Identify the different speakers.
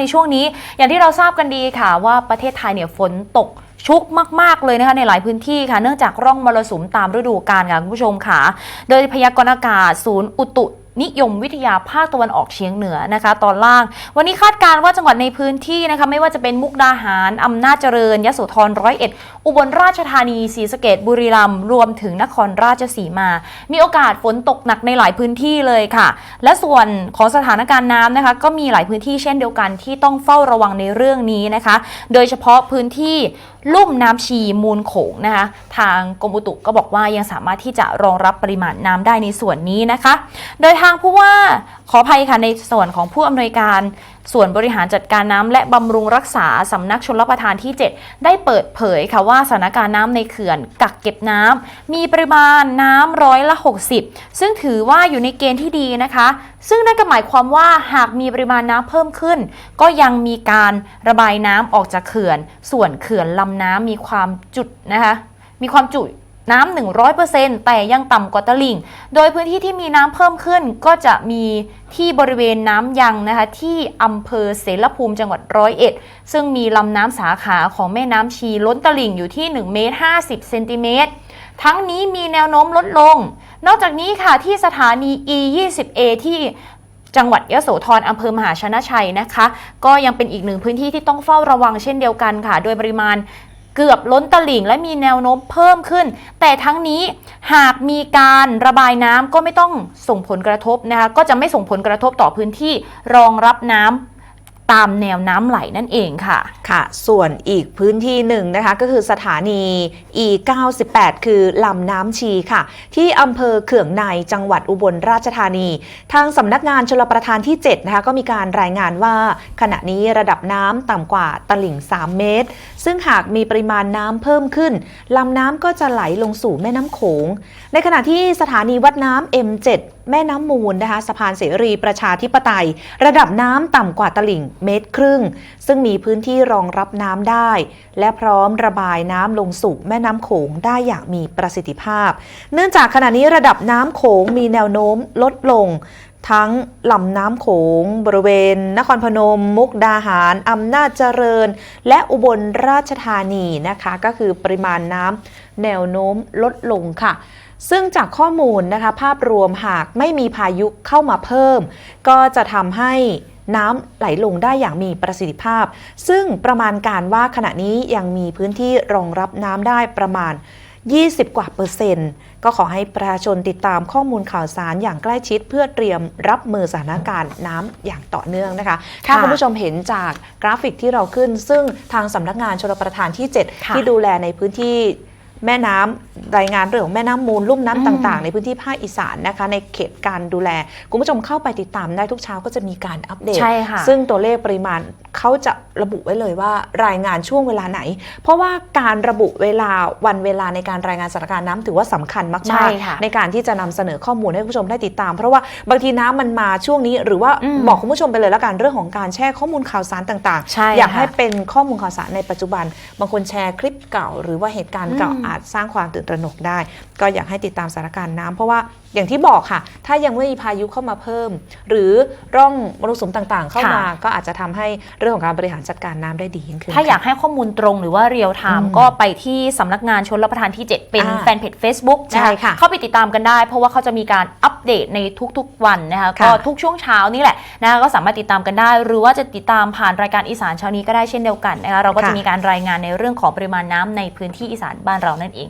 Speaker 1: ในช่วงนี้อย่างที่เราทราบกันดีค่ะว่าประเทศไทยเนี่ยฝนตกชุกมาก ๆ เลยนะคะในหลายพื้นที่ค่ะ เนื่องจากร่องมรสุมตามฤดูกาลค่ะคุณผู้ชมค่ะ โดยพยากรณ์อากาศศูนย์อุตุ นิยมวิทยาภาคตะวันออกเฉียงเหนือนะคะ ตอนล่าง วันนี้คาดการณ์ว่าจังหวัดในพื้นที่นะคะไม่ว่าจะเป็นมุกดาหารอำนาจเจริญยโสธรร้อยเอ็ดอุบลราชธานีศรีสะเกดบุรีรัมย์รวมถึงนครราชสีมา มีโอกาสฝนตกหนักในหลายพื้นที่เลยค่ะ และส่วนของสถานการณ์น้ำนะคะ ก็มีหลายพื้นที่เช่นเดียวกันที่ต้องเฝ้าระวังในเรื่องนี้นะคะ โดยเฉพาะพื้นที่ลุ่มน้ำชีมูลโขงนะคะ ทางกรมอุตุก็บอกว่ายังสามารถที่จะรองรับปริมาณน้ำได้ในส่วนนี้นะคะ โดยทางผู้ว่าขออภัยค่ะในส่วนของผู้อำนวยการส่วนบริหารจัดการน้ำและบำรุงรักษาสำนักชลประทานที่ 7 ได้เปิดเผยค่ะว่าสถานการณ์น้ำในเขื่อนกักเก็บน้ำมีปริมาณน้ำร้อยละ 60 ซึ่งถือว่าอยู่ในเกณฑ์ที่ดีนะคะ ซึ่งนั่นก็หมายความว่าหากมีปริมาณน้ำเพิ่มขึ้น ก็ยังมีการระบายน้ำออกจากเขื่อน ส่วนเขื่อนลำน้ำมีความจุดนะคะมีความจุ น้ำ100%แต่ยังต่ำกว่าตลิ่ง โดยพื้นที่ที่มีน้ำเพิ่มขึ้นก็จะมีที่บริเวณน้ำยังนะคะ ที่อำเภอเสรภูมิจังหวัดร้อยเอ็ด ซึ่งมีลำน้ำสาขาของแม่น้ำชีล้นตลิ่งอยู่ที่1เมตร50เซนติเมตรทั้งนี้มีแนวโน้มลดลง นอกจากนี้ค่ะที่สถานี E 2 0 A ที่จังหวัดยโสธรอำเภอมหาชนะชัยนะคะ ก็ยังเป็นอีกหนึ่งพื้นที่ที่ต้องเฝ้าระวังเช่นเดียวกันค่ะ โดยปริมาณ เกือบล้นตลิ่งและมีแนวโน้มเพิ่มขึ้น แต่ทั้งนี้หากมีการระบายน้ำก็ไม่ต้องส่งผลกระทบนะคะก็จะไม่ส่งผลกระทบต่อพื้นที่รองรับน้ำ ตามแนวน้ำไหลนั่นเองค่ะ
Speaker 2: ค่ะ ส่วนอีกพื้นที่หนึ่งนะคะ ก็คือสถานี E 98 คือลำน้ำชีค่ะ ที่อำเภอเขื่องในจังหวัดอุบลราชธานี ทางสำนักงานชลประทานที่ 7 นะคะ ก็มีการรายงานว่าขณะนี้ระดับน้ำต่ำกว่าตลิ่ง 3 เมตร ซึ่งหากมีปริมาณน้ำเพิ่มขึ้นลำน้ำก็จะไหลลงสู่แม่น้ำโขง ในขณะที่สถานีวัดน้ำ M7 แม่น้ำมูลนะคะสะพานเสรีประชาธิปไตย ระดับน้ำต่ำกว่าตลิ่งเมตรครึ่ง ซึ่งมีพื้นที่รองรับน้ำได้ และพร้อมระบายน้ำลงสู่แม่น้ำโขงได้อย่างมีประสิทธิภาพ เนื่องจากขณะนี้ระดับน้ำโขงมีแนวโน้มลดลง ทั้งลำน้ำโขง บริเวณ นครพนม มุกดาหารอำนาจเจริญ และอุบลราชธานีนะคะ ก็คือปริมาณน้ำแนวโน้มลดลงค่ะ ซึ่งจากข้อมูลนะคะ ภาพรวมหากไม่มีพายุเข้ามาเพิ่ม ก็จะทำให้น้ำไหลลงได้อย่างมีประสิทธิภาพ ซึ่งประมาณการว่าขณะนี้ยังมีพื้นที่รองรับน้ำได้ประมาณ 20 กว่าเปอร์เซ็นต์ ก็ขอให้ประชาชนติดตามข้อมูลข่าวสารอย่างใกล้ชิด เพื่อเตรียมรับมือสถานการณ์น้ำอย่างต่อเนื่องนะคะถ้า
Speaker 1: ค่ะ
Speaker 2: คุณผู้ชมเห็นจากกราฟิกที่เราขึ้น ซึ่งทางสำนักงานชลประทานที่7
Speaker 1: ค่ะ
Speaker 2: ที่ดูแลในพื้นที่ แม่น้ำรายงานเรื่องของแม่น้ำมูลลุ่มน้ำ
Speaker 1: อืม
Speaker 2: ต่าง ๆ ในพื้นที่ภาคอีสานนะคะ ในเขตการดูแล คุณผู้ชมเข้าไปติดตามได้ทุกเช้าก็จะมีการอัปเดต
Speaker 1: ใช่ค่ะ
Speaker 2: ซึ่งตัวเลขปริมาณเขาจะระบุไว้เลยว่ารายงานช่วงเวลาไหน เพราะว่าการระบุเวลาวันเวลาในการรายงานสถานการณ์น้ำถือว่าสำคัญ
Speaker 1: ใช่
Speaker 2: มาก
Speaker 1: ค่ะ
Speaker 2: ๆในการที่จะนำเสนอข้อมูลให้คุณผู้ชมได้ติดตาม เพราะว่าบางทีน้ำมันมาช่วงนี้หรือว่า
Speaker 1: อืม
Speaker 2: บอกคุณผู้ชมไปเลยแล้วกันเรื่องของการแชร์ข้อมูลข่าวสารต่าง
Speaker 1: ใช่
Speaker 2: ๆอยาก
Speaker 1: ค่ะ
Speaker 2: ให้เป็นข้อมูลข่าวสารในปัจจุบัน บางคนแชร์คลิปเก่า หรือว่าเหตุการณ์เก่า
Speaker 1: อา
Speaker 2: จสร้างความตื่นตระหนกได้ ก็อยากให้ติดตามสถานการณ์น้ำเพราะว่า อย่างที่บอกค่ะ ถ้ายังไม่มีพายุเข้ามาเพิ่ม หรือร่องมรสุมต่างๆ เข้ามา
Speaker 1: ค่ะ
Speaker 2: ก็อาจจะทำให้เรื่องของการบริหารจัดการน้ำได้ดียิ่งขึ้น
Speaker 1: ถ้าอยาก
Speaker 2: ค่ะ
Speaker 1: ให้ข้อมูลตรงหรือว่าเรียลไท
Speaker 2: อื
Speaker 1: ม์
Speaker 2: ม
Speaker 1: ก็ไปที่สำนักงานชนรับประทานที่ 7 เป็น
Speaker 2: อ่า
Speaker 1: แฟนเพจ Facebook
Speaker 2: ใช่ค่ะ
Speaker 1: เข้าไปติดตามกันได้ เพราะว่าเขาจะมีการอัปเดตในทุกๆวันนะคะ
Speaker 2: ค่ะ
Speaker 1: ก็ทุกช่วงเช้านี่แหละนะคะก็สามารถติดตามกันได้ หรือว่าจะติดตามผ่านรายการอีสานเช้านี้ก็ได้เช่นเดียวกันนะคะเราก็จะมีการรายงานในเรื่องของปริมาณน้ำในพื้นที่อีสานบ้านเรานั่นเอง